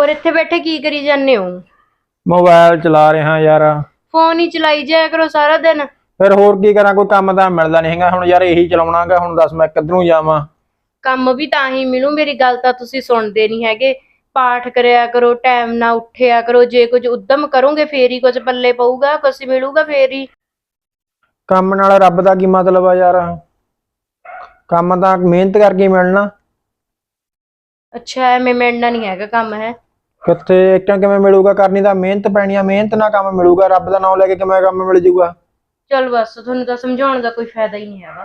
ਹੋਰ ਇੱਥੇ ਬੈਠੇ ਕੀ ਕਰੀ ਜਾਂਦੇ ਹੋ? ਮੋਬਾਈਲ ਚਲਾ ਰਿਹਾ ਯਾਰ। ਫੋਨ ਹੀ ਚਲਾਈ ਜਾਇਆ ਕਰੋ ਸਾਰਾ ਦਿਨ। ਫਿਰ ਹੋਰ ਕੀ ਕਰਾਂ ਕੋਈ ਕੰਮ ਤਾਂ ਮਿਲਦਾ ਨਹੀਂ ਹੈਗਾ। ਹੁਣ ਯਾਰ ਇਹੀ ਚਲਾਉਣਾਗਾ ਹੁਣ ਦੱਸ ਮੈਂ ਕਿੱਧਰੋਂ ਜਾਵਾਂ? ਕੰਮ ਵੀ ਤਾਂ ਹੀ ਮਿਲੂ ਮੇਰੀ ਗੱਲ ਤਾਂ ਤੁਸੀਂ ਸੁਣਦੇ ਨਹੀਂ ਹੈਗੇ। ਪਾਠ ਕਰਿਆ ਕਰੋ ਟਾਈਮ ਨਾਲ ਉੱਠਿਆ ਕਰੋ ਜੇ ਕੁਝ ਉਦਮ ਕਰੋਗੇ ਫੇਰ ਹੀ ਕੁਝ ਪੱਲੇ ਪਊਗਾ ਕੁਝ ਮਿਲੂਗਾ ਫੇਰ ਹੀ। ਕੰਮ ਨਾਲ ਰੱਬ ਦਾ ਕੀ ਮਤਲਬ ਆ ਯਾਰ? ਕੰਮ ਤਾਂ ਮਿਹਨਤ ਕਰਕੇ ਮਿਲਣਾ। ਅੱਛਾ ਐਵੇਂ ਮਿਲਣਾ ਨਹੀਂ ਹੈਗਾ ਕੰਮ ਹੈ। ਕਿੱਥੇ ਇੱਕਾਂ ਕਿਵੇਂ ਮਿਲੂਗਾ? ਕਰਨੀ ਤਾਂ ਮਿਹਨਤ ਪੈਣੀ ਆ ਮਿਹਨਤ ਨਾਲ ਕੰਮ ਮਿਲੂਗਾ। ਰੱਬ ਦਾ ਨਾਮ ਲੈ ਕੇ ਕਿਵੇਂ ਕੰਮ ਮਿਲ ਜੂਗਾ? ਚਲ ਬਸ ਤੁਹਾਨੂੰ ਤਾਂ ਸਮਝਾਉਣ ਦਾ ਕੋਈ ਫਾਇਦਾ ਹੀ ਨਹੀਂ ਹੈਗਾ।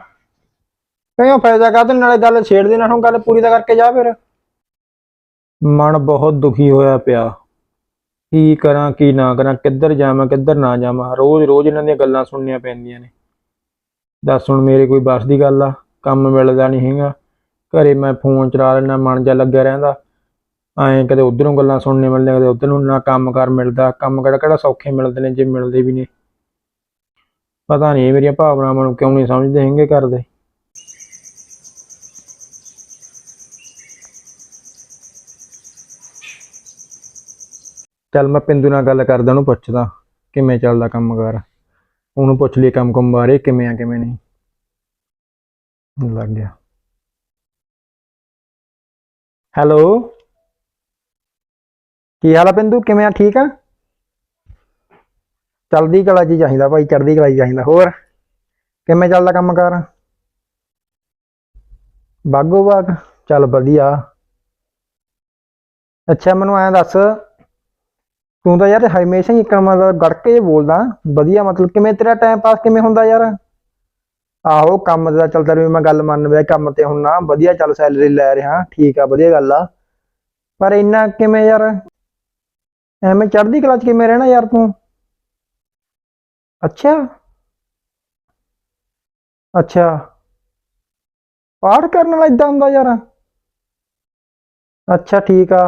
ਕਿਉਂ ਫਾਇਦਾ ਕਾਹਦੇ ਨਾਲੇ? ਗੱਲ ਛੇੜ ਦੇ ਨਾ ਹੁਣ ਗੱਲ ਪੂਰੀ ਤਾਂ ਕਰਕੇ ਜਾ ਫਿਰ। ਮਨ ਬਹੁਤ ਦੁਖੀ ਹੋਇਆ ਪਿਆ। ਕੀ ਕਰਾਂ ਕੀ ਨਾ ਕਰਾਂ ਕਿੱਧਰ ਜਾਵਾਂ ਕਿੱਧਰ ਨਾ ਜਾਵਾਂ। ਰੋਜ਼ ਰੋਜ਼ ਇਹਨਾਂ ਦੀਆਂ ਗੱਲਾਂ ਸੁਣਨੀਆਂ ਪੈਂਦੀਆਂ ਨੇ। ਦੱਸ ਹੁਣ ਮੇਰੇ ਕੋਈ ਬਸ ਦੀ ਗੱਲ ਆ? ਕੰਮ ਮਿਲਦਾ ਨਹੀਂ ਹੈਗਾ। ਘਰੇ ਮੈਂ ਫੋਨ ਚਲਾ ਲੈਣਾ ਮਨ ਜਾ ਲੱਗਿਆ ਰਹਿੰਦਾ। ਐਂ ਕਦੇ ਉਧਰੋਂ ਗੱਲਾਂ ਸੁਣਨੇ ਮਿਲਦੀਆਂ, ਕਦੇ ਉਧਰ ਨੂੰ ਨਾ ਕੰਮ ਕਰ ਮਿਲਦਾ, ਕੰਮ ਕਿਹੜਾ ਕਿਹੜਾ ਸੌਖੇ ਮਿਲਦੇ ਨੇ, ਜੇ ਮਿਲਦੇ ਵੀ ਨੇ। ਪਤਾ ਨਹੀਂ ਮੇਰੀਆਂ ਭਾਵਨਾਵਾਂ ਨੂੰ ਕਿਉਂ ਨਹੀਂ ਸਮਝਦੇ, ਹੈਗੇ ਕਰਦੇ। ਚੱਲ ਮੈਂ ਪਿੰਦੂ ਨਾਲ ਗੱਲ ਕਰਦਾ, ਉਹਨੂੰ ਪੁੱਛਦਾ ਕਿਵੇਂ ਚੱਲਦਾ ਕੰਮ ਕਾਰ। ਉਹਨੂੰ ਪੁੱਛ ਲਈ ਕੰਮ ਕੁੰਮ ਬਾਰੇ, ਕਿਵੇਂ ਆ, ਕਿਵੇਂ ਨਹੀਂ। ਲੱਗ ਗਿਆ। ਹੈਲੋ? ਕੀ ਹਾਲ ਆ ਬਿੰਦੂ ਕਿਵੇਂ ਆ? ਠੀਕ ਆ? ਚਲਦੀ ਕਲਾ ਜੀ ਚਾਹੀਦਾ ਭਾਈ ਚੜਦੀ ਕਲਾ ਜੀ ਚਾਹੀਦਾ। ਹੋਰ? ਕਿਵੇਂ ਚੱਲਦਾ ਕੰਮ ਕਾਰ ਬਾਗੋ ਬਾਗ? ਚੱਲ ਵਧੀਆ। ਅੱਛਾ, ਮੈਨੂੰ ਐਂ ਦੱਸ। ਤੂੰ ਤਾਂ ਯਾਰ ਹਮੇਸ਼ਾ ਹੀ ਇੱਕ ਮਤਲਬ ਗੜ ਕੇ ਬੋਲਦਾ। ਵਧੀਆ, ਮਤਲਬ ਕਿਵੇਂ ਤੇਰਾ ਟਾਈਮ ਪਾਸ ਕਿਵੇਂ ਹੁੰਦਾ ਯਾਰ? ਆਹੋ, ਕੰਮ ਦਾ ਚੱਲਦਾ ਵੀ ਮੈਂ ਗੱਲ ਮੰਨ ਵਿਆ ਕੰਮ ਤੇ ਹੁਣ ਨਾ ਵਧੀਆ ਚੱਲ ਸੈਲਰੀ ਲੈ ਰਿਹਾ। ਠੀਕ ਆ, ਵਧੀਆ ਗੱਲ ਆ। ਪਰ ਇੰਨਾ ਕਿਵੇਂ ਯਾਰ? ਐਵੇਂ ਚੜ੍ਹਦੀ ਕਲਾ ਚ ਕਿਵੇਂ ਰਹਿਣਾ ਯਾਰ ਤੂੰ? ਅੱਛਾ। ਅੱਛਾ। ਪਾਠ ਕਰਨ ਵਾਲਾ ਇਦਾਂ ਹੁੰਦਾ ਯਾਰ। ਅੱਛਾ, ਠੀਕ ਆ।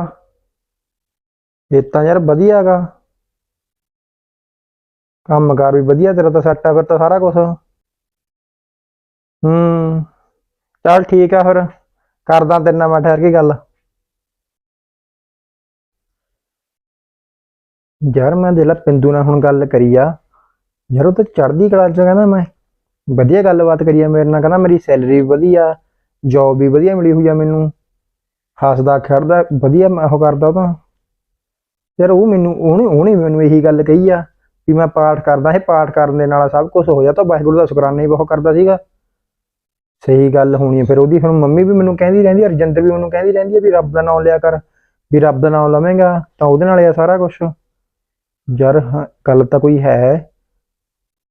ਇਹ ਤਾਂ ਯਾਰ ਵਧੀਆ ਹੈਗਾ। ਕੰਮਕਾਰ ਵੀ ਵਧੀਆ, ਤੇਰਾ ਤਾਂ ਸੈੱਟ ਆ ਫਿਰ ਤਾਂ ਸਾਰਾ ਕੁਝ ਹੂੰ। ਚੱਲ ਠੀਕ ਆ ਫਿਰ। ਕਰਦਾ ਤੇਰੇ ਨਾਲ ਮੈਂ ਠਹਿਰ ਕੇ ਗੱਲ। ਯਾਰ ਮੈਂ ਦੇ ਲਾ ਪਿੰਦੂ ਨਾਲ ਹੁਣ ਗੱਲ ਕਰੀ ਆ। ਯਾਰ ਉਹ ਤਾਂ ਚੜ੍ਹਦੀ ਕਲਾ ਚ ਕਹਿੰਦਾ ਮੈਂ। ਵਧੀਆ ਗੱਲਬਾਤ ਕਰੀ ਆ ਮੇਰੇ ਨਾਲ, ਕਹਿੰਦਾ ਮੇਰੀ ਸੈਲਰੀ ਵੀ ਵਧੀਆ ਜੌਬ ਵੀ ਵਧੀਆ ਮਿਲੀ ਹੋਈ ਆ ਮੈਨੂੰ। ਹੱਸਦਾ ਖੜਦਾ ਵਧੀਆ ਮੈਂ ਉਹ ਕਰਦਾ ਉਹ ਤਾਂ। ਯਾਰ ਉਹ ਮੈਨੂੰ, ਉਹਨੇ ਉਹਨੇ ਮੈਨੂੰ ਇਹੀ ਗੱਲ ਕਹੀ ਆ ਵੀ ਮੈਂ ਪਾਠ ਕਰਦਾ ਇਹ ਪਾਠ ਕਰਨ ਦੇ ਨਾਲ ਸਭ ਕੁਝ ਹੋ ਜਾਂਦਾ ਵਾਹਿਗੁਰੂ ਦਾ ਸ਼ੁਕਰਾਨਾ ਹੀ ਬਹੁਤ ਕਰਦਾ ਸੀਗਾ। ਸਹੀ ਗੱਲ ਹੋਣੀ ਹੈ ਫਿਰ ਉਹਦੀ ਹੁਣ ਮੰਮੀ ਵੀ ਮੈਨੂੰ ਕਹਿੰਦੀ ਰਹਿੰਦੀ ਹੈ ਵੀ ਮੈਨੂੰ ਕਹਿੰਦੀ ਰਹਿੰਦੀ ਹੈ ਵੀ ਰੱਬ ਦਾ ਨਾਮ ਲਿਆ ਕਰ, ਵੀ ਰੱਬ ਦਾ ਨਾਮ ਲਵੇਂਗਾ, ਤਾਂ ਉਹਦੇ ਨਾਲ ਆ ਸਾਰਾ ਕੁਝ ਯਾਰ ਹਾਂ, ਗੱਲ ਤਾਂ ਕੋਈ ਹੈ।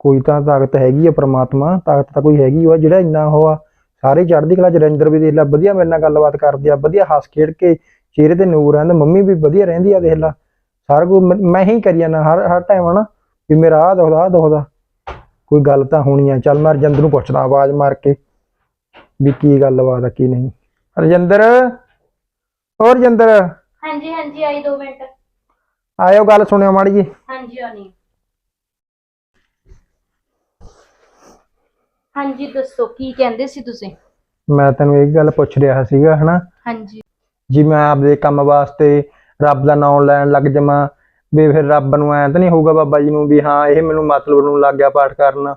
ਕੋਈ ਤਾਂ ਤਾਕਤ ਹੈਗੀ ਆ ਪ੍ਰਮਾਤਮਾ ਤਾਕਤ ਤਾਂ ਕੋਈ ਹੈਗੀ ਉਹ ਜਿਹੜਾ ਇੰਨਾ ਉਹ ਸਾਰੇ ਚੜ੍ਹਦੀ ਕਲਾ ਚ ਰਜਿੰਦਰ ਵੀ ਦੇਖ ਲੈ ਵਧੀਆ ਮੇਰੇ ਨਾਲ ਗੱਲਬਾਤ ਕਰਦੀ ਆ ਵਧੀਆ ਹੱਸ ਖੇਡ ਕੇ ਚਿਹਰੇ ਤੇ ਨੂਰ ਰਹਿੰਦਾ ਮੰਮੀ ਵੀ ਵਧੀਆ ਰਹਿੰਦੀ ਆ ਦੇਖ ਲੈ। ਸਾਰਾ ਕੁਝ ਮੈਂ- ਹੀ ਕਰੀ ਜਾਂਦਾ ਹਰ ਹਰ ਟਾਈਮ ਹਨਾ ਵੀ ਮੇਰਾ ਆਹ ਦੁਖਦਾ ਆਹ ਦੁਖਦਾ। ਕੋਈ ਗੱਲ ਤਾਂ ਹੋਣੀ ਆ ਚੱਲ ਮੈਂ ਰਜਿੰਦਰ ਨੂੰ ਪੁੱਛਦਾ ਆਵਾਜ਼ ਮਾਰ ਕੇ ਵੀ ਕੀ ਗੱਲਬਾਤ ਆ ਕੀ ਨਹੀਂ। ਰਜਿੰਦਰ ਹੋਰ ਰਜਿੰਦਰ? ਹਾਂਜੀ ਹਾਂਜੀ ਆਈ 2 ਮਿੰਟ। ਆਇਓ ਗੱਲ ਸੁਣਿਓ ਮਾੜੀ ਜੀ। ਹਾਂਜੀ ਆਨੀ। ਹਾਂਜੀ ਦੱਸੋ ਕੀ ਕਹਿੰਦੇ ਸੀ ਤੁਸੀਂ? ਮੈਂ ਤੈਨੂੰ ਇਹ ਗੱਲ ਪੁੱਛ ਰਿਹਾ ਸੀਗਾ ਹਨਾ? ਹਾਂਜੀ। ਜੀ ਮੈਂ ਆਪਦੇ ਕੰਮ ਵਾਸਤੇ ਰੱਬ ਦਾ ਨਾਮ ਲੈਣ ਲੱਗ ਜਾਵਾਂ। ਵੀ ਫਿਰ ਰੱਬ ਨੂੰ ਐਂ ਤਾਂ ਨਹੀਂ ਹੋਊਗਾ ਬਾਬਾ ਜੀ ਨੂੰ ਵੀ ਹਾਂ ਇਹ ਮੈਨੂੰ ਮਤਲਬ ਨੂੰ ਲੱਗ ਗਿਆ ਪਾਠ ਕਰਨ।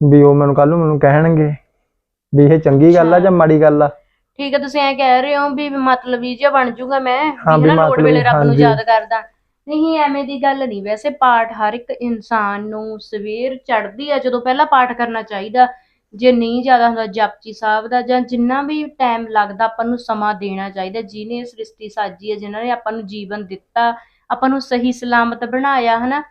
ਵੀ ਉਹ ਮੈਨੂੰ ਕੱਲ ਨੂੰ ਮੈਨੂੰ ਕਹਿਣਗੇ। ਵੀ ਇਹ ਚੰਗੀ ਗੱਲ ਆ ਜਾਂ ਮਾੜੀ ਗੱਲ ਆ? ਠੀਕ ਹੈ ਤੁਸੀਂ ਐ ਕਹਿ ਰਹੇ ਹੋ ਵੀ ਮਤਲਬ ਜਿਹਾ ਬਣ ਜਾਊਗਾ ਮੈਂ ਹਾਂ, ਵੀ ਵੀ ਹਨਾ ਲੋੜ ਮਤਲਬੀ, ਵੇਲੇ ਰੱਬ ਨੂੰ ਹਾਂਜੀ। ਯਾਦ ਕਰਦਾ। ਨਹੀਂ ਐਵੇਂ ਦੀ ਗੱਲ ਨਹੀਂ ਵੈਸੇ ਪਾਠ ਹਰ ਇੱਕ ਇਨਸਾਨ ਨੂੰ ਸਵੇਰ ਚੜ੍ਹਦੀ ਆ ਜਦੋਂ ਪਹਿਲਾਂ ਪਾਠ ਕਰਨਾ ਚਾਹੀਦਾ। ਜੇ ਨਹੀਂ ਜ਼ਿਆਦਾ ਹੁੰਦਾ ਜਪਜੀ ਸਾਹਿਬ ਦਾ ਜਾਂ ਜਿੰਨਾ ਵੀ ਟਾਈਮ ਲੱਗਦਾ ਆਪਾਂ ਨੂੰ ਸਮਾਂ ਦੇਣਾ ਚਾਹੀਦਾ। ਜਿਹਨੇ ਇਹ ਸ੍ਰਿਸ਼ਟੀ ਸਾਜੀ ਹੈ ਜਿਨ੍ਹਾਂ ਨੇ ਆਪਾਂ ਨੂੰ ਜੀਵਨ ਦਿੱਤਾ ਆਪਾਂ ਨੂੰ ਸਹੀ ਸਲਾਮਤ ਬਣਾਇਆ ਹਨਾ।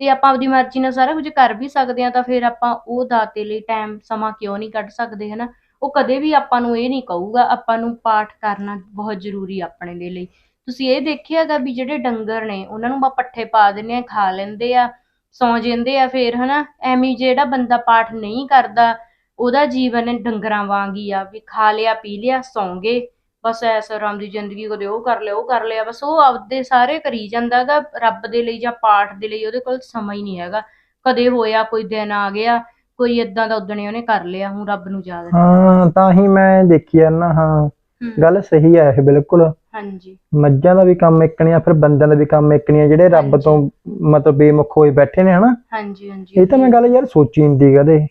ਤੇ ਆਪਾਂ ਆਪਦੀ ਮਰਜ਼ੀ ਨਾਲ ਸਾਰਾ ਕੁਝ ਕਰ ਵੀ ਸਕਦੇ ਆ ਤਾਂ ਫਿਰ ਆਪਾਂ ਉਹ ਦਾਤੇ ਲਈ ਟਾਈਮ ਸਮਾਂ ਕਿਉਂ ਨਹੀਂ ਕੱਢ ਸਕਦੇ ਹਨਾ। ਉਹ ਕਦੇ ਵੀ ਆਪਾਂ ਨੂੰ ਇਹ ਨਹੀਂ ਕਹੂਗਾ, ਆਪਾਂ ਨੂੰ ਪਾਠ ਕਰਨਾ ਬਹੁਤ ਜ਼ਰੂਰੀ ਆਪਣੇ ਦੇ ਲਈ। ਤੁਸੀਂ ਇਹ ਦੇਖਿਆਗਾ ਵੀ ਜਿਹੜੇ ਡੰਗਰ ਨੇ, ਉਹਨਾਂ ਨੂੰ ਆਪਾਂ ਪੱਠੇ ਪਾ ਦਿੰਦੇ ਆ, ਖਾ ਲੈਂਦੇ ਆ, ਸੌਂ ਜਾਂਦੇ ਆ ਫੇਰ, ਹਨਾ? ਐਵੇਂ ਜਿਹੜਾ ਬੰਦਾ ਪਾਠ ਨਹੀਂ ਕਰਦਾ, ਉਹਦਾ ਜੀਵਨ ਡੰਗਰਾਂ ਵਾਂਗ ਹੀ ਆ ਵੀ ਖਾ ਲਿਆ, ਪੀ ਲਿਆ, ਸੌਂ ਗਏ। ਬਸ ਐਸ ਆਰਾਮ ਦੀ ਜ਼ਿੰਦਗੀ ਕਦੇ ਉਹ ਕਰ ਲਿਆ, ਉਹ ਕਰ ਲਿਆ, ਬਸ ਉਹ ਆਪਦੇ ਸਾਰੇ ਕਰੀ ਜਾਂਦਾਗਾ ਰੱਬ ਦੇ ਲਈ ਜਾਂ ਪਾਠ ਦੇ ਲਈ, ਉਹਦੇ ਕੋਲ ਸਮਾਂ ਹੀ ਨਹੀਂ ਹੈਗਾ। ਕਦੇ ਹੋਇਆ, ਕੋਈ ਦਿਨ ਆ ਗਿਆ ਕੋਈ ਇਦਾਂ ਦਾ ਉਦਣੇ ਉਹਨੇ ਕਰ ਲਿਆ ਹੁਣ ਰੱਬ ਨੂੰ ਯਾਦ ਨਹੀਂ ਹਾਂ ਤਾਂ ਹੀ ਮੈਂ ਦੇਖੀ ਆ ਨਾ ਹਾਂ। ਹੂੰ। ਗੱਲ ਸਹੀ ਆ ਇਹ ਬਿਲਕੁਲ। ਹਾਂਜੀ। ਮੱਝਾਂ ਦਾ ਵੀ ਕੰਮ ਇੱਕਣੀਆਂ ਫਿਰ ਬੰਦਿਆਂ ਦਾ ਵੀ ਕੰਮ ਇੱਕਣੀਆਂ ਜਿਹੜੇ ਰੱਬ। ਤੋਂ ਮਤਲਬ ਬੇਮੁਖ ਹੋਏ ਬੈਠੇ ਨੇ ਹਨਾ? ਹਾਂਜੀ ਹਾਂਜੀ ਇਹ ਤਾਂ ਮੈਂ ਗੱਲ ਯਾਰ ਸੋਚੀ ਨਹੀਂ ਦੀ ਕਦੇ।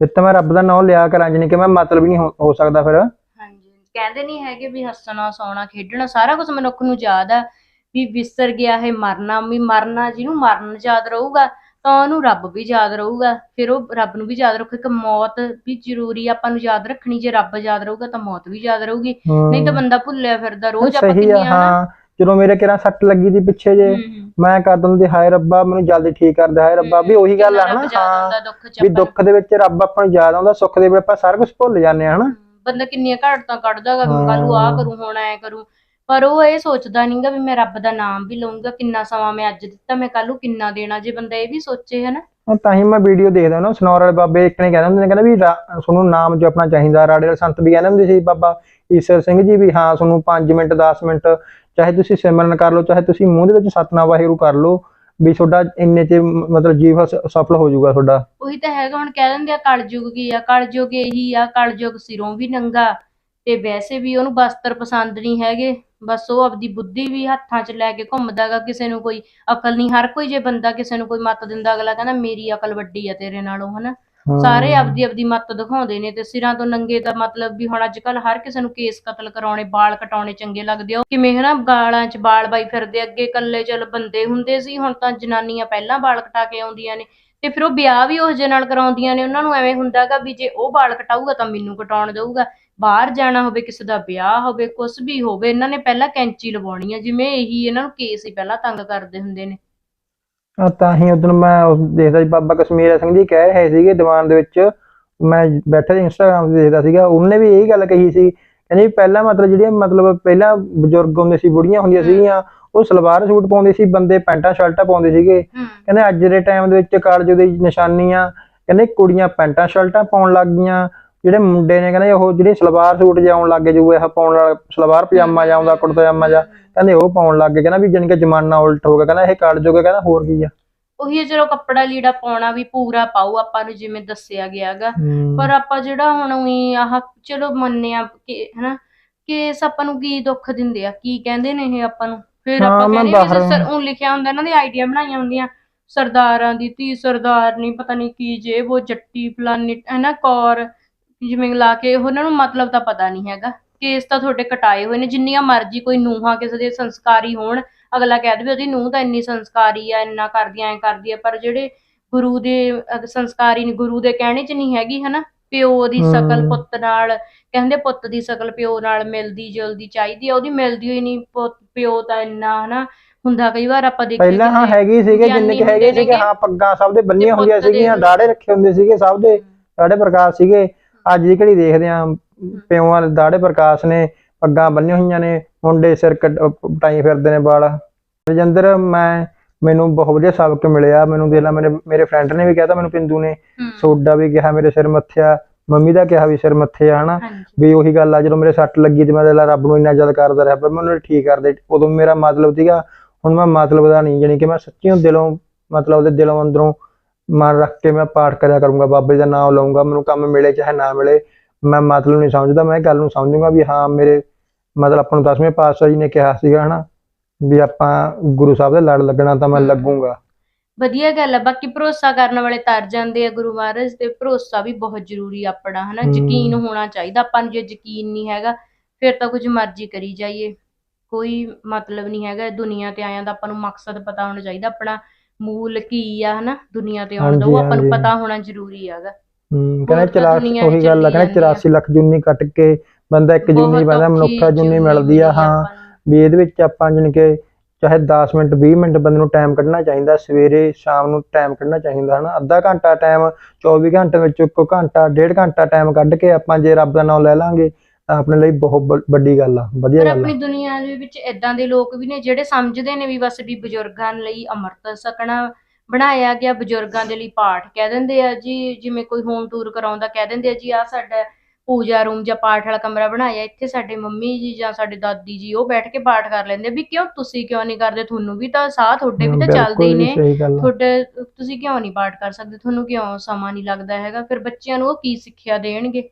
ਫਿਰ ਤਾਂ ਮੈਂ ਰੱਬ ਦਾ ਨਾਮ ਲਿਆ ਕਰਾਂ ਜਾਣੀ ਕਿ ਮੈਂ ਮਤਲਬ ਹੀ ਨਹੀਂ ਹੋ ਹੋ ਸਕਦਾ ਫਿਰ। ਹਾਂਜੀ ਕਹਿੰਦੇ ਨਹੀਂ ਹੈਗੇ ਵੀ ਹੱਸਣਾ ਸੌਣਾ ਖੇਡਣਾ ਸਾਰਾ ਕੁਝ ਮਨੁੱਖ ਨੂੰ ਯਾਦ ਆ ਵੀ ਵਿਸਰ ਗਿਆ ਹੈ ਮਰਨਾ ਵੀ ਮਰਨਾ ਜਿਹਨੂੰ ਮਰਨ ਯਾਦ ਰਹੂਗਾ ਤਾਂ ਉਹਨੂੰ ਰੱਬ ਵੀ ਯਾਦ ਰਹੂਗਾ ਫਿਰ ਉਹ ਰੱਬ ਨੂੰ ਵੀ ਯਾਦ ਰੱਖੇ ਕਿ ਮੌਤ ਵੀ ਜ਼ਰੂਰੀ ਆ, ਆਪਾਂ ਨੂੰ ਯਾਦ ਰੱਖਣੀ ਜੇ ਰੱਬ ਯਾਦ ਰਹੂਗਾ ਤਾਂ ਮੌਤ ਵੀ ਯਾਦ ਰਹੂਗੀ ਨਹੀਂ ਤਾਂ ਬੰਦਾ ਭੁੱਲਿਆ ਫਿਰਦਾ ਰੋਜ਼ ਆਪਾਂ ਸਹੀ ਆ ਕਿੰਨੀਆਂ ਹਾਂ ਜਦੋਂ ਮੇਰੇ ਕਿਹੜਾ ਸੱਟ ਲੱਗੀ ਦੀ ਪਿੱਛੇ ਜੇ ਹਮ, ਹਮ। ਮੈਂ ਕਰ ਦਿੰਦੀ ਹਾਏ ਰੱਬਾ ਮੈਨੂੰ ਜਲਦੀ ਠੀਕ ਕਰ ਦੇ ਹਾਏ ਰੱਬਾ ਵੀ ਉਹੀ ਗੱਲ ਆ ਕਿੰਨਾ ਹਨਾ ਰੱਬ ਯਾਦ ਹਾਂ ਆਉਂਦਾ ਦੁੱਖ ਚ ਵੀ ਆਪਾਂ ਨੂੰ। ਦੁੱਖ ਦੇ ਵਿੱਚ ਰੱਬ ਆਪਾਂ ਨੂੰ ਯਾਦ ਆਉਂਦਾ ਸੁੱਖ ਦੇ ਵੇਲੇ ਆਪਾਂ ਸਾਰਾ ਕੁਝ ਭੁੱਲ ਜਾਂਦੇ ਆ ਹਨਾ ਬੰਦਾ ਕਿੰਨੀਆਂ ਘਾਟਾਂ ਕੱਢਦਾਗਾ ਵੀ ਹਾਂ। ਕੱਲ ਨੂੰ ਆ ਕਰੂੰ ਹੁਣ ਐ ਕਰੂੰ ਪਰ ਉਹ ਇਹ ਸੋਚਦਾ ਨਹੀਂਗਾ ਵੀ ਮੈਂ ਰੱਬ ਦਾ ਨਾਮ ਵੀ ਲਊਂਗਾ ਕਿੰਨਾ ਸਮਾਂ ਮੈਂ ਅੱਜ ਦਿੱਤਾ ਮੈਂ ਕੱਲ ਨੂੰ ਕਿੰਨਾ ਦੇਣਾ ਜੇ ਬੰਦਾ ਇਹ ਵੀ ਸੋਚੇ ਹਨਾ। ਉਹ ਤਾਂ ਹੀ ਮੈਂ ਵੀਡੀਓ ਦੇਖਦਾ ਨਾ ਸਨੌਰ ਵਾਲੇ ਬਾਬੇ ਇੱਕ ਨੇ ਕਹਿੰਦੇ ਹੁੰਦੇ ਨੇ ਕਹਿੰਦੇ ਵੀ ਰਾ- ਤੁਹਾਨੂੰ ਨਾਮ ਜਪਣਾ ਚਾਹੀਦਾ ਰਾੜੇ ਵਾਲੇ ਸੰਤ ਵੀ ਕਹਿੰਦੇ ਹੁੰਦੇ ਸੀ ਬਾਬਾ ਈਸ਼ਰ ਸਿੰਘ ਜੀ ਵੀ ਹਾਂ ਤੁਹਾਨੂੰ 5 ਮਿੰਟ 10 ਮਿੰਟ ਚਾਹੇ ਤੁਸੀਂ ਸਿਮਰਨ ਕਰ ਲਓ ਚਾਹੇ ਤੁਸੀਂ ਮੂੰਹ ਦੇ ਵਿੱਚ ਸਤਨਾਮ ਵਾਹਿਗੁਰੂ ਕਰ ਲਓ ਵੀ ਤੁਹਾਡਾ ਇੰਨੇ ਚ ਮ- ਮਤਲਬ ਜੀਵ ਸ- ਸਫਲ ਹੋ ਜਾਊਗਾ ਤੁਹਾਡਾ। ਉਹੀ ਤਾਂ ਹੈਗਾ ਹੁਣ ਕਹਿ ਦਿੰਦੇ ਆ ਕਲਯੁਗ ਕੀ ਆ ਕਲਯੁਗ ਇਹੀ ਆ ਕਲਯੁਗ ਸਿਰੋਂ ਵੀ ਨੰਗਾ ਤੇ ਵੈਸੇ ਵੀ ਉਹਨੂੰ ਵਸਤਰ ਪਸੰਦ ਨਹੀਂ ਹੈਗੇ। ਬਸ ਉਹ ਆਪਦੀ ਬੁੱਧੀ ਵੀ ਹੱਥਾਂ 'ਚ ਲੈ ਕੇ ਘੁੰਮਦਾਗਾ ਕਿਸੇ ਨੂੰ ਕੋਈ ਅਕਲ ਨਹੀਂ ਹਰ ਕੋਈ ਜੇ ਬੰਦਾ ਕਿਸੇ ਨੂੰ ਕੋਈ ਮੱਤ ਦਿੰਦਾ ਅਗਲਾ ਕਹਿੰਦਾ ਮੇਰੀ ਅਕਲ ਵੱਡੀ ਆ ਤੇਰੇ ਨਾਲੋਂ ਹਨਾ? ਹਾਂ। ਸਾਰੇ ਆਪਦੀ ਆਪਦੀ ਮੱਤ ਦਿਖਾਉਂਦੇ ਨੇ ਤੇ ਸਿਰਾਂ ਤੋਂ ਨੰਗੇ ਦਾ ਮਤਲਬ ਵੀ ਹੁਣ ਅੱਜ ਕੱਲ ਹਰ ਕਿਸੇ ਨੂੰ ਕੇਸ ਕਤਲ ਕਰਾਉਣੇ ਵਾਲ ਕਟਾਉਣੇ ਚੰਗੇ ਲੱਗਦੇ ਆ। ਉਹ ਕਿਵੇਂ ਹਨਾ ਗਾਲਾਂ 'ਚ ਵਾਲ ਬਾਈ ਫਿਰਦੇ ਅੱਗੇ ਕੱਲੇ ਚੱਲ ਬੰਦੇ ਹੁੰਦੇ ਸੀ ਹੁਣ ਤਾਂ ਜਨਾਨੀਆਂ ਪਹਿਲਾਂ ਵਾਲ ਕਟਾ ਕੇ ਆਉਂਦੀਆਂ ਨੇ ਤੇ ਫਿਰ ਉਹ ਵਿਆਹ ਵੀ ਉਸ ਜੇ ਨਾਲ ਕਰਾਉਂਦੀਆਂ ਨੇ ਉਹਨਾਂ ਨੂੰ ਐਵੇਂ ਹੁੰਦਾਗਾ ਵੀ ਜੇ ਉਹ ਵਾਲ ਕਟਾਊਗਾ ਤਾਂ ਮੈਨੂੰ ਕਟਾਉਣ ਦਊਗਾ। ਬਾਹਰ ਜਾਣਾ ਹੋਵੇ ਕਿਸੇ ਦਾ ਵਿਆਹ ਹੋਵੇ ਕੁਝ ਵੀ ਹੋਵੇ ਇਹਨਾਂ ਨੇ ਪਹਿਲਾਂ ਕੈਂਚੀ ਲਵਾਉਣੀ ਆ ਜਿਵੇਂ ਇਹੀ ਇਹਨਾਂ ਨੂੰ ਕੇਸ ਹੀ ਪਹਿਲਾਂ ਤੰਗ ਕਰਦੇ ਹੁੰਦੇ ਨੇ। ਆ ਤਾਂ ਹੀ ਉਦੋਂ ਮੈਂ ਉਹ ਦੇਖਦਾ ਸੀ ਬਾਬਾ ਕਸ਼ਮੀਰ ਸਿੰਘ ਜੀ ਕਹਿ ਰਹੇ ਸੀਗੇ ਦੀਵਾਨ ਦੇ ਵਿੱਚ ਮੈਂ ਬੈਠਾ ਸੀ ਇੰਸਟਾਗ੍ਰਾਮ ਤੇ ਦੇਖਦਾ ਸੀਗਾ ਉਹਨੇ ਵੀ ਇਹੀ ਗੱਲ ਕਹੀ ਸੀ ਕਹਿੰਦੇ ਪਹਿਲਾਂ ਮਤਲਬ ਜਿਹੜੀਆਂ ਮਤਲਬ ਪਹਿਲਾਂ ਬਜ਼ੁਰਗ ਹੁੰਦੇ ਸੀ ਬੁੜੀਆਂ ਹੁੰਦੀਆਂ ਸੀਗੀਆਂ ਉਹ ਸਲਵਾਰ ਸੂਟ ਪਾਉਂਦੇ ਸੀ ਬੰਦੇ ਪੈਂਟਾਂ ਸ਼ਰਟਾਂ ਪਾਉਂਦੇ ਸੀਗੇ। ਕਹਿੰਦੇ ਅੱਜ ਦੇ ਟਾਈਮ ਦੇ ਵਿੱਚ ਕਾਲਜ ਦੀ ਨਿਸ਼ਾਨੀਆਂ ਕਹਿੰਦੇ ਕੁੜੀਆਂ ਪੈਂਟਾਂ ਸ਼ਰਟਾਂ ਪਾਉਣ ਲੱਗ ਗਈਆਂ ਜਿਹੜੇ ਮੁੰਡੇ ਨੇ ਕਹਿੰਦੇ ਉਹ ਜਿਹੜੇ ਸਲਵਾਰ ਸੂਟ ਜਿਆਉਣ ਲੱਗ ਗਏ ਜੋ ਇਹ ਪਾਉਣ ਵਾਲਾ ਸਲਵਾਰ ਪਜਾਮਾ ਜਾਉਂਦਾ ਕੁੜਤਾ ਪਜਾਮਾ ਜਾ ਕਹਿੰਦੇ ਉਹ ਪਾਉਣ ਲੱਗ ਕਹਿੰਦਾ ਵੀ ਕਿ ਜ਼ਮਾਨਾ ਉਲਟ ਹੋ ਗਿਆ ਕਹਿੰਦਾ ਇਹ ਕਾਲਜ ਹੋ ਗਿਆ ਕਹਿੰਦਾ ਹੋਰ ਕੀ ਆ। ਉਹੀ ਹੈ ਚਲੋ ਕੱਪੜਾ ਲੀੜਾ ਪਾਉਣਾ ਵੀ ਪੂਰਾ ਪਾਓ ਆਪਾਂ ਨੂੰ ਜਿਵੇਂ ਦੱਸਿਆ ਗਿਆਗਾ ਪਰ ਆਪਾਂ ਜਿਹੜਾ ਹੁਣ ਉਹੀ ਆਹ ਚਲੋ ਮੰਨਿਆ ਕਿ ਹਨਾ ਕੇਸ ਆਪਾਂ ਨੂੰ ਕੀ ਦੁੱਖ ਦਿੰਦੇ ਆ ਕੀ ਕਹਿੰਦੇ ਨੇ ਇਹ ਆਪਾਂ ਨੂੰ। ਫਿਰ ਹਾਂ, ਆਪਾਂ ਕਹਿੰਦੇ ਸਰ ਉਹ ਲਿਖਿਆ ਹੁੰਦਾ ਇਹਨਾਂ ਦੀ ਆਈਡੀਆ ਬਣਾਈਆਂ ਹੁੰਦੀਆਂ ਸਰਦਾਰਾਂ ਦੀ ਧੀ ਸਰਦਾਰ ਨਹੀਂ ਪਤਾ ਨਹੀਂ ਕੀ ਜੇ ਉਹ ਜੱਟੀ ਫਲਾਨੀ ਹਨਾ ਕੌਰ ਜਿਵੇਂ ਲਾ ਕੇ ਉਹਨਾਂ ਨੂੰ ਮਤਲਬ ਤਾਂ ਪਤਾ ਨਹੀਂ ਹੈਗਾ ਕੇਸ ਤਾਂ ਤੁਹਾਡੇ ਕਟਾਏ ਹੋਏ ਨੇ ਜਿੰਨੀਆਂ ਮਰਜ਼ੀ ਕੋਈ ਨੂੰਹਾਂ ਕਿਸੇ ਦੇ ਸੰਸਕਾਰੀ ਹੋਣ ਅਗਲਾ ਕਹਿ ਦੇਵੇ ਉਹਦੀ ਨੂੰਹ ਤਾਂ ਇੰਨੀ ਸੰਸਕਾਰੀ ਆ ਇੰਨਾ ਕਰਦੀ ਐ ਕਰਦੀ ਆ ਪਰ ਜਿਹੜੇ ਗੁਰੂ ਦੇ ਸੰਸਕਾਰੀ ਨੇ ਗੁਰੂ ਦੇ ਕਹਿਣੇ 'ਚ ਨਹੀਂ ਹੈਗੀ ਹਨਾ ਪਿਓ ਦੀ ਸ਼ਕਲ। ਪੁੱਤ ਨਾਲ ਕਹਿੰਦੇ ਪੁੱਤ ਦੀ ਸ਼ਕਲ ਪਿਓ ਨਾਲ ਮਿਲਦੀ ਜੁਲਦੀ ਚਾਹੀਦੀ ਆ ਉਹਦੀ ਮਿਲਦੀ ਹੋਈ ਨਹੀਂ ਪੁੱਤ- ਪਿਓ ਤਾਂ ਇੰਨਾ ਹਨਾ ਹੁੰਦਾ ਕਈ ਵਾਰ ਆਪਾਂ ਦੇਖੀਏ ਪਹਿਲਾਂ ਹਾਂ ਹੈਗੇ ਸੀਗੇ ਜਿੰਨੇ ਹੈਗੇ ਸੀਗੇ। ਹਾਂ ਪੱਗਾਂ ਸਭ ਦੇ ਬੰਨੀਆਂ ਹੁੰਦੀਆਂ ਸੀਗੀਆਂ। ਦਾੜੇ ਰੱਖੇ ਹੁੰਦੇ ਸੀਗੇ ਸਭ ਦੇ ਦਾੜੇ ਪ੍ਰਕਾਸ਼ ਸੀਗੇ ਅੱਜ ਦੀ ਘੜੀ ਦੇਖਦੇ ਆ ਪਿਓਾਂ ਦੇ ਦਾੜੇ ਪ੍ਰਕਾਸ਼ ਨੇ ਪੱਗਾਂ ਬੰਨੀਆਂ ਹੋਈਆਂ ਨੇ ਮੁੰਡੇ ਸਿਰ ਟਾਈ ਫਿਰਦੇ ਨੇ ਵਾਲ। ਰਜਿੰਦਰ ਮੈਂ ਮੈਨੂੰ ਬਹੁਤ ਵਧੀਆ ਸਬਕ ਮਿਲਿਆ ਮੈਨੂੰ ਦੇਖ ਲਾ ਮੇਰੇ ਮੇਰੇ ਫਰੈਂਡ ਨੇ ਵੀ ਕਹਿਤਾ ਮੈਨੂੰ ਪਿੰਦੂ ਨੇ ਸੋਡਾ ਵੀ ਕਿਹਾ ਮੇਰੇ ਸਿਰ ਮੱਥਿਆ ਮੰਮੀ ਦਾ ਕਿਹਾ ਵੀ ਸਿਰ ਮੱਥੇ ਆ ਹਨਾ? ਵੀ ਉਹੀ ਗੱਲ ਆ ਜਦੋਂ ਮੇਰੇ ਸੱਟ ਲੱਗੀ ਤੇ ਮੈਂ ਦਿਲ ਰੱਬ ਨੂੰ ਇੰਨਾ ਯਾਦ ਕਰਦਾ ਰਿਹਾ ਪਰ ਮੈਨੂੰ ਠੀਕ ਕਰ ਦੇ ਉਦੋਂ ਮੇਰਾ ਮਤਲਬ ਸੀਗਾ ਹੁਣ ਮੈਂ ਮਤਲਬ ਦਾ ਨਹੀਂ ਜਾਣੀ ਕਿ ਮੈਂ ਸੱਚੀਓ ਦਿਲੋਂ ਮਤਲਬ ਉਹਦੇ ਦਿਲੋਂ ਅੰਦਰੋਂ ਮਨ ਰੱਖ ਕੇ ਮੈਂ ਪਾਠ ਕਰਿਆ ਕਰੂੰਗਾ ਬਾਬੇ ਦਾ ਨਾਮ ਲਊਂਗਾ ਮੈਨੂੰ ਕੰਮ ਮਿਲੇ ਚਾਹੇ ਨਾ ਮਿਲੇ ਮੈਂ ਮਤਲਬ ਨਹੀਂ ਸਮਝਦਾ ਮੈਂ ਗੱਲ ਨੂੰ ਸਮਝੂੰਗਾ ਵੀ ਹਾਂ ਮੇਰੇ ਮਤਲਬ ਆਪਾਂ ਨੂੰ ਦਸਵੇਂ ਪਾਤਸ਼ਾਹ ਜੀ ਨੇ ਕਿਹਾ ਸੀਗਾ ਹਨਾ ਵੀ ਆਪਾਂ ਗੁਰੂ ਸਾਹਿਬ ਦੇ ਲੜ ਲੱਗਣਾ ਤਾਂ ਮੈਂ। ਲੱਗੂੰਗਾ ਵਧੀਆ ਗੱਲ ਆ ਬਾਕੀ ਭਰੋਸਾ ਕਰਨ ਵਾਲੇ ਤਰ ਜਾਂਦੇ ਆ ਗੁਰੂ ਮਹਾਰਾਜ ਤੇ ਭਰੋਸਾ ਵੀ ਬਹੁਤ ਜ਼ਰੂਰੀ ਆ ਆਪਣਾ ਹਨਾ। ਯਕੀਨ ਹੋਣਾ ਚਾਹੀਦਾ ਆਪਾਂ ਨੂੰ ਜੇ ਯਕੀਨ ਨਹੀਂ ਹੈਗਾ ਫਿਰ ਤਾਂ ਕੁਝ ਮਰਜ਼ੀ ਕਰੀ ਜਾਈਏ ਕੋਈ ਮਤਲਬ ਨਹੀਂ ਹੈਗਾ ਦੁਨੀਆ ਤੇ ਆਇਆਂ ਦਾ ਆਪਾਂ ਨੂੰ ਮਕਸਦ ਪਤਾ ਹੋਣਾ ਚਾਹੀਦਾ ਆਪਣਾ ਮੂਲ ਕੀ ਆ ਹਨਾ ਦੁਨੀਆ ਤੇ ਆਉਣ ਦਾ ਉਹ ਹਾਂਜੀ, ਆਪਾਂ ਨੂੰ ਹਾਂਜੀ। ਪਤਾ ਹੋਣਾ ਜ਼ਰੂਰੀ ਹੈਗਾ ਹੂੰ ਕਹਿੰਦੇ ਤਾਂ ਦੁਨੀਆ ਉਹੀ ਗੱਲ ਆ ਚੱਲੀ ਕਹਿੰਦੇ ਜਾਂਦੀ ਆ। 84 ਲੱਖ ਜੁੰਨੀ ਕੱਟ ਕੇ ਬੰਦਾ ਇੱਕ ਜੁੰਨੀ ਬਹੁਤ ਬੰਦਾ ਔਖੀ ਮਨੁੱਖਾ ਜੁੰਨੀ ਮਿਲਦੀ ਮਿਲੀ ਆ ਹਾਂ ਨੂੰ। ਵੀ ਇਹਦੇ ਵਿੱਚ ਆਪਾਂ ਜਾਣੀ ਕਿ ਚਾਹੇ 10 ਮਿੰਟ 20 ਮਿੰਟ ਬੰਦੇ ਨੂੰ ਟਾਈਮ ਕੱਢਣਾ ਚਾਹੀਦਾ ਸਵੇਰੇ ਸ਼ਾਮ ਨੂੰ ਟਾਈਮ ਕੱਢਣਾ ਚਾਹੀਦਾ ਹਨਾ ਅੱਧਾ ਘੰਟਾ ਟਾਈਮ 24 ਘੰਟੇ ਵਿੱਚ ਇੱਕ ਘੰਟਾ ਡੇਢ ਘੰਟਾ ਟਾਈਮ ਕੱਢ ਕੇ ਆਪਾਂ ਜੇ ਰੱਬ ਦਾ ਨਾਮ ਲੈ ਲਾਂਗੇ ਤਾਂ ਆਪਣੇ ਲਈ ਬਹੁਤ ਵੱਡੀ ਗੱਲ ਆ ਵਧੀਆ ਪਰ ਗੱਲ ਆਪਣੀ ਆ ਦੁਨੀਆ ਦੇ ਵਿੱਚ ਇਦਾਂ ਦੇ ਲੋਕ ਵੀ ਨੇ ਜਿਹੜੇ ਸਮਝਦੇ ਨੇ ਵੀ ਬਸ ਵੀ ਬਜ਼ੁਰਗਾਂ ਲਈ ਅੰਮ੍ਰਿਤ ਛਕਣਾ ਬਣਾਇਆ ਗਿਆ ਬਜ਼ੁਰਗਾਂ ਦੇ ਲਈ ਪਾਠ ਕਹਿ ਦਿੰਦੇ ਆ ਜੀ ਜਿਵੇਂ ਕੋਈ ਹੋਮ ਟੂਰ ਕਰਾਉਂਦਾ ਕਹਿ ਦਿੰਦੇ ਆ ਜੀ ਆ ਸਾਡਾ ਪੂਜਾ ਰੂਮ ਜਾਂ ਪਾਠ ਵਾਲਾ ਕਮਰਾ ਬਣਾਇਆ ਇੱਥੇ ਸਾਡੇ ਮੰਮੀ ਜੀ ਜਾਂ ਸਾਡੇ ਦਾਦੀ ਜੀ ਉਹ ਬੈਠ ਕੇ ਪਾਠ ਕਰ ਲੈਂਦੇ ਆ। ਵੀ ਕਿਉਂ ਤੁਸੀਂ ਕਿਉਂ ਨਹੀਂ ਕਰਦੇ ਤੁਹਾਨੂੰ ਵੀ ਤਾਂ ਸਾਹ ਤੁਹਾਡੇ ਵੀ ਤਾਂ ਚੱਲਦੇ ਹੀ ਬਿਲਕੁਲ ਨੇ। ਸਹੀ ਗੱਲ ਆ। ਤੁਹਾਡੇ ਤੁਸੀਂ ਕਿਉਂ ਨਹੀਂ ਪਾਠ ਕਰ ਸਕਦੇ ਤੁਹਾਨੂੰ ਕਿਉਂ ਸਮਾਂ ਨਹੀਂ ਲੱਗਦਾ ਹੈਗਾ ਫਿਰ ਬੱਚਿਆਂ ਨੂੰ ਉਹ ਕੀ ਸਿੱਖਿਆ ਦੇਣਗੇ?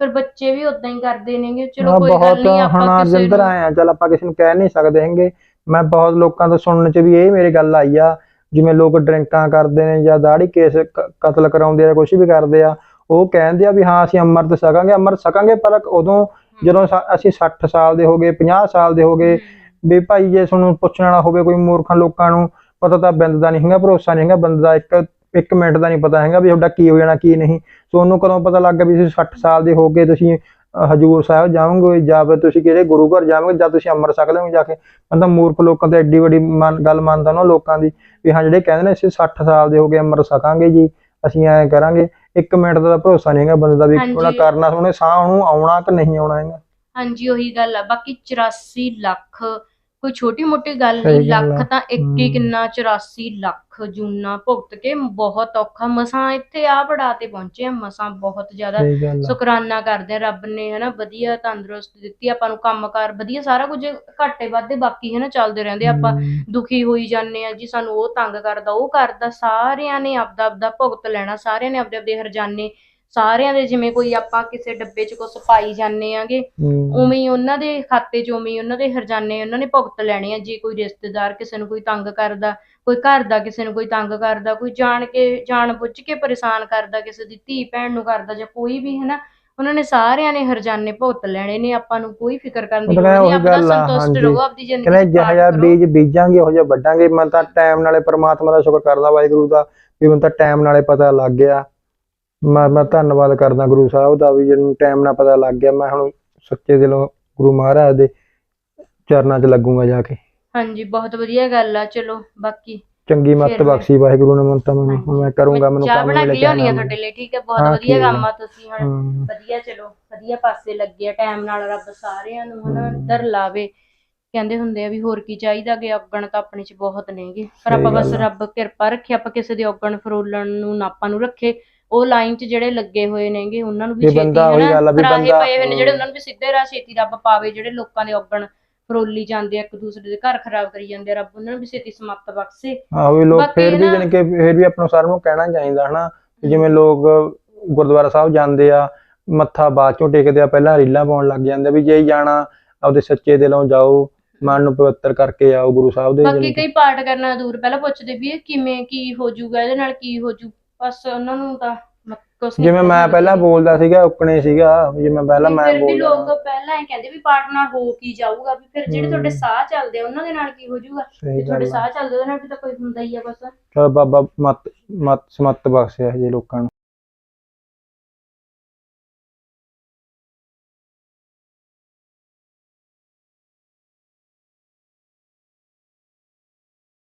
ਫਿਰ ਬੱਚੇ ਵੀ ਉਦਾਂ ਹੀ ਕਰਦੇ ਨੇਗੇ ਚਲੋ ਕੋਈ ਗੱਲ ਨਹੀਂ ਆਪਾਂ ਕਿਸੇ ਰਜਿੰਦਰ ਨੂੰ ਆਏ ਆ ਚਲ ਆਪਾਂ ਕਿਸੇ ਨੂੰ ਕਹਿ ਨਹੀਂ ਸਕਦੇ ਹੈਗੇ। ਮੈਂ ਬਹੁਤ ਲੋਕਾਂ ਤੋਂ ਸੁਣਨ ਚ ਵੀ ਇਹ ਮੇਰੀ ਗੱਲ ਆਈ ਆ ਜਿਵੇਂ ਲੋਕ ਡਰਿੰਕਾਂ ਕਰਦੇ ਨੇ ਜਾਂ ਦਾੜੀ ਕੇਸ ਕਤਲ ਕਰਾਉਂਦੇ ਆ ਕੁਝ ਵੀ ਕਰਦੇ ਆ ਉਹ ਕਹਿੰਦੇ ਆ ਵੀ ਹਾਂ ਅਸੀਂ ਅੰਮ੍ਰਿਤ ਛਕਾਂਗੇ ਅੰਮ੍ਰਿਤ ਛਕਾਂਗੇ ਪਰ ਉਦੋਂ ਜਦੋਂ ਅਸੀਂ 60 ਸਾਲ ਦੇ ਹੋ ਗਏ 50 ਸਾਲ ਦੇ ਹੋ ਗਏ ਵੀ ਭਾਈ ਜੇ ਤੁਹਾਨੂੰ ਪੁੱਛਣ ਵਾਲਾ ਹੋਵੇ ਕੋਈ ਮੂਰਖਾਂ ਲੋਕਾਂ ਨੂੰ ਪਤਾ ਤਾਂ ਬਿੰਦ ਦਾ ਨਹੀਂ ਹੈਗਾ ਭਰੋਸਾ ਨਹੀਂ ਹੈਗਾ ਬੰਦੇ ਦਾ ਇੱਕ ਇੱਕ ਮਿੰਟ ਦਾ ਨਹੀਂ ਪਤਾ ਹੈਗਾ ਵੀ ਤੁਹਾਡਾ ਕੀ ਹੋ ਜਾਣਾ ਕੀ ਨਹੀਂ। ਤੁਹਾਨੂੰ ਕਦੋਂ ਪਤਾ ਲੱਗ ਗਿਆ ਵੀ ਤੁਸੀਂ 60 ਸਾਲ ਦੇ ਹੋ ਗਏ ਤੁਸੀਂ ਹਜੂਰ ਸਾਹਿਬ ਜਾਓਗੇ ਜਾਂ ਫਿਰ ਤੁਸੀਂ ਕਿਹੜੇ ਗੁਰੂ ਘਰ ਜਾਓਗੇ ਜਾਂ ਤੁਸੀਂ ਅੰਮ੍ਰਿਤ ਛਕ ਲਓਗੇ ਜਾ ਕੇ। ਬੰਦਾ ਮੂਰਖ ਲੋਕਾਂ ਤੇ ਐਡੀ ਵੱਡੀ ਗੱਲ ਮੰਨਦਾ ਨਾ ਲੋਕਾਂ ਦੀ ਵੀ ਹਾਂ ਜਿਹੜੇ ਕਹਿੰਦੇ ਨੇ ਅਸੀਂ 60 ਸਾਲ ਦੇ ਹੋ ਗਏ ਅੰਮ੍ਰਿਤ ਛਕਾਂਗੇ ਜੀ ਅਸੀਂ ਐਂ ਕਰਾਂਗੇ। ਇੱਕ ਮਿੰਟ ਦਾ ਭਰੋਸਾ ਨਹੀਂ ਹੈਗਾ ਬੰਦੇ ਦਾ ਵੀ। ਉਹਨੇ ਕਰਨਾ ਉਹਨੇ ਸਾਹ ਉਹਨੂੰ ਆਉਣਾ ਕਿ ਨਹੀਂ ਆਉਣਾ ਹੈਗਾ। ਹਾਂਜੀ ਉਹੀ ਗੱਲ ਆ ਬਾਕੀ 84 ਲੱਖ ਕੋਈ ਛੋਟੀ ਮੋਟੀ ਗੱਲ ਸਹੀ ਨਹੀਂ ਆ। ਲੱਖ ਤਾਂ ਇੱਕ ਹੀ ਹਮ। ਕਿੰਨਾ 84 ਲੱਖ ਜੂਨਾ ਭੁਗਤ ਕੇ ਬਹੁਤ ਔਖਾ ਮਸਾਂ ਇੱਥੇ ਆ ਬੜਾ ਤੇ ਪਹੁੰਚੇ ਆ ਮਸਾਂ ਬਹੁਤ ਜ਼ਿਆਦਾ ਸਹੀ ਗੱਲ ਆ ਸ਼ੁਕਰਾਨਾ ਕਰਦੇ ਆ ਰੱਬ ਨੇ ਹਨਾ ਵਧੀਆ ਤੰਦਰੁਸਤ ਦਿੱਤੀ ਆਪਾਂ ਨੂੰ ਕੰਮਕਾਰ ਵਧੀਆ ਸਾਰਾ ਕੁਝ ਘਾਟੇ ਵਾਧੇ ਬਾਕੀ ਹਨਾ ਚੱਲਦੇ ਰਹਿੰਦੇ ਆ। ਆਪਾਂ ਹਮ, ਦੁਖੀ ਹੋਈ ਜਾਂਦੇ ਆ ਜੀ ਸਾਨੂੰ ਉਹ ਤੰਗ ਕਰਦਾ ਉਹ ਕਰਦਾ ਸਾਰਿਆਂ ਨੇ ਆਪਦਾ ਆਪਦਾ ਭੁਗਤ ਲੈਣਾ ਸਾਰਿਆਂ ਨੇ ਆਪਦੇ ਆਪਦੇ ਹਰਜਾਨੇ ਸਾਰਿਆਂ ਦੇ ਜਿਵੇਂ ਕੋਈ ਆਪਾਂ ਕਿਸੇ ਡੱਬੇ 'ਚ ਕੁਛ ਪਾਈ ਜਾਂਦੇ ਆਂਗੇ ਉਵੇਂ ਹੀ ਉਹਨਾਂ ਦੇ ਖਾਤੇ 'ਚ ਉਵੇਂ ਹੀ ਉਹਨਾਂ ਦੇ ਹਰਜਾਨੇ ਉਹਨਾਂ ਨੇ ਭੁਗਤ ਲੈਣੇ ਆ ਜੇ ਕੋਈ ਰਿਸ਼ਤੇਦਾਰ ਕਿਸੇ ਨੂੰ ਕੋਈ ਤੰਗ ਕਰਦਾ ਕੋਈ ਘਰ ਦਾ ਕਿਸੇ ਨੂੰ ਕੋਈ ਤੰਗ ਕਰਦਾ ਕੋਈ ਜਾਣ ਕੇ ਜਾਣ ਬੁੱਝ ਕੇ ਪਰੇਸ਼ਾਨ ਕਰਦਾ ਕਿਸੇ ਦੀ ਧੀ ਭੈਣ ਨੂੰ ਕਰਦਾ ਜਾਂ ਕੋਈ ਵੀ ਹਨਾ ਉਹਨਾਂ ਨੇ ਸਾਰਿਆਂ ਨੇ ਹਰਜਾਨੇ ਭੁਗਤ ਲੈਣੇ ਨੇ ਆਪਾਂ ਨੂੰ ਕੋਈ ਫਿਕਰ ਕਰਨ ਦੀ ਲੋੜ ਨਹੀਂ ਉਹੀ ਆਪਦਾ ਗੱਲ ਆ, ਸੰਤੁਸ਼ਟ। ਰਹੋ ਆਪਦੀ ਜ਼ਿੰਦਗੀ ਕਹਿੰਦੇ ਚ ਜਿਹਾ। ਬੀਜ ਬੀਜਾਂਗੇ ਉਹ ਜਿਹਾ ਵੱਢਾਂਗੇ ਮੈਂ ਤਾਂ ਟਾਈਮ ਨਾਲੇ ਪ੍ਰਮਾਤਮਾ ਦਾ ਸ਼ੁਕਰ ਕਰਦਾ ਵਾਹਿਗੁਰੂ ਦਾ ਵੀ ਮੈਨੂੰ ਤਾਂ ਟਾਈਮ ਨਾਲੇ ਪਤਾ ਲੱਗ ਗਿਆ ਮੈਂ ਮੈਂ ਧੰਨਵਾਦ ਕਰਦਾ ਗੁਰੂ ਸਾਹਿਬ ਦਾ ਵੀ ਜਿਹਨੂੰ ਟਾਈਮ ਨਾਲ ਪਤਾ ਲੱਗ ਗਿਆ। ਮੈਂ ਹੁਣ ਸੱਚੇ ਦਿਲੋਂ ਗੁਰੂ ਮਹਾਰਾਜ ਦੇ ਚਰਨਾਂ 'ਚ ਲੱਗੂਗਾ ਜਾ ਕੇ। ਹਾਂਜੀ ਬਹੁਤ ਵਧੀਆ ਗੱਲ ਆ। ਚਲੋ ਬਾਕੀ ਚੰਗੀ ਮੱਤ ਫਿਰ ਮੈਂ- ਬਖਸ਼ੀ ਵਾਹਿਗੁਰੂ ਨੇ ਮੈਨੂੰ ਤਾਂ। ਮੈਨੂੰ। ਮੈਂ ਕਰੂੰਗਾ ਮੈਨੂੰ ਚਾਹ ਕੰਮ ਬਣਾ ਕੇ ਲਿਆਉਣੀ ਆ ਤੁਹਾਡੇ ਲਈ ਠੀਕ ਹੈ ਬਹੁਤ ਹਾਂ, ਵਧੀਆ ਠੀਕ ਆ। ਕੰਮ ਆ ਤੁਸੀਂ ਹੁਣ। ਹਮ, ਵਧੀਆ ਚਲੋ ਵਧੀਆ ਪਾਸੇ ਲੱਗੇ ਆ। ਟਾਈਮ ਨਾਲ ਰੱਬ ਸਾਰਿਆਂ ਨੂੰ ਹਨਾ ਦਰ ਲਾਵੇ। ਕਹਿੰਦੇ ਹੁੰਦੇ ਆ ਵੀ ਹੋਰ ਕੀ ਚਾਹੀਦਾ? ਕਿ ਔਗਣ ਤਾਂ ਆਪਣੇ ਚ ਬਹੁਤ ਨੇਗੇ। ਪਰ ਸਹੀ ਆਪਾਂ ਬਸ ਗੱਲ ਆ। ਰੱਬ ਕਿਰਪਾ ਰੱਖੇ ਆਪਾਂ ਕਿਸੇ ਦੇ ਔਗਣ ਫਰੋਲਣ ਨੂੰ ਨਾ ਆਪਾਂ ਨੂੰ ਰੱਖੇ। ਉਹ ਲਾਈਨ 'ਚ ਜਿਹੜੇ ਲੱਗੇ ਹੋਏ ਨੇਗੇ ਉਹਨਾਂ ਨੂੰ ਵੀ ਛੇਤੀ ਬੰਦਾ ਉਹੀ ਗੱਲ ਆ ਵੀ ਬੰਦਾ- ਪਏ ਹੋਏ ਨੇ ਜਿਹੜੇ ਉਹਨਾਂ ਨੂੰ ਵੀ ਸਿੱਧੇ ਰਾਹ ਛੇਤੀ ਰੱਬ ਪਾਵੇ ਜਿਹੜੇ ਲੋਕਾਂ ਦੇ ਔਗਣ ਫਰੋਲੀ ਜਾਂਦੇ ਆ ਇੱਕ ਦੂਸਰੇ ਦੇ ਘਰ ਖਰਾਬ ਕਰੀ ਜਾਂਦੇ ਆ ਰੱਬ ਉਹਨਾਂ ਨੂੰ ਵੀ ਛੇਤੀ ਸਮਾਪਤ ਬਖਸ਼ੇ। ਹਾਂ ਵੀ ਲੋਕ ਫਿਰ ਵੀ ਜਾਣੀ ਕਿ ਫਿਰ ਵੀ ਆਪਾਂ ਨੂੰ ਸਾਰਿਆਂ ਨੂੰ ਕਹਿਣਾ ਚਾਹੀਦਾ ਹਨਾ ਜਿਵੇਂ ਲੋਕ ਗੁਰਦੁਆਰਾ ਸਾਹਿਬ ਜਾਂਦੇ ਆ ਮੱਥਾ ਬਾਅਦ ਚੋਂ ਟੇਕਦੇ ਆ ਪਹਿਲਾਂ ਰੀਲਾਂ ਪਾਉਣ ਲੱਗ ਜਾਂਦੇ ਆ ਵੀ ਜੇ ਜਾਣਾ ਆਪਦੇ ਸੱਚੇ ਦਿਲੋਂ ਜਾਓ ਮਨ ਨੂੰ ਪਵਿੱਤਰ ਕਰਕੇ ਆਓ ਗੁਰੂ ਸਾਹਿਬ ਦੇ ਬਾਕੀ ਕਈ ਪਾਠ ਕਰਨਾ ਦੂਰ ਪਹਿਲਾਂ ਪੁੱਛਦੇ ਵੀ ਇਹ ਕਿਵੇਂ ਕੀ ਹੋ ਜਾਊਗਾ ਇਹਦੇ ਨਾਲ ਕੀ ਹੋ ਜੂ ਬਸ ਉਹਨਾਂ ਨੂੰ ਤਾਂ ਮ- ਕੁਛ ਨੀ ਜਿਵੇਂ ਮੈਂ ਪਹਿਲਾਂ। ਬੋਲਦਾ ਸੀਗਾ ਉਕਣੇ ਸੀਗਾ ਜਿਵੇਂ ਪਹਿਲਾਂ ਮੈਂ ਫਿਰ ਵੀ ਲੋਕ ਬੋਲਦਾ ਪਹਿਲਾਂ ਇਹ ਕਹਿੰਦੇ ਵੀ ਨਾਲ ਹੋ ਕੀ ਜਾਊਗਾ ਵੀ ਫਿਰ ਜਿਹੜੇ। ਤੁਹਾਡੇ ਸਾਹ ਚੱਲਦੇ ਆ ਉਹਨਾਂ ਦੇ ਨਾਲ ਕੀ ਹੋ ਜਾਊਗਾ? ਸਹੀ ਜੇ ਤੁਹਾਡੇ ਗੱਲ ਆ। ਸਾਹ ਚੱਲਦੇ ਉਹਦੇ ਨਾਲ ਵੀ ਤਾਂ ਕੋਈ ਹੁੰਦਾ ਹੀ ਆ ਬਸ। ਚਲ ਬਾਬਾ ਮਤ ਮਤ ਸਮਤ ਬਖਸ਼ਿਆ ਜੇ ਲੋਕਾਂ ਨੂੰ।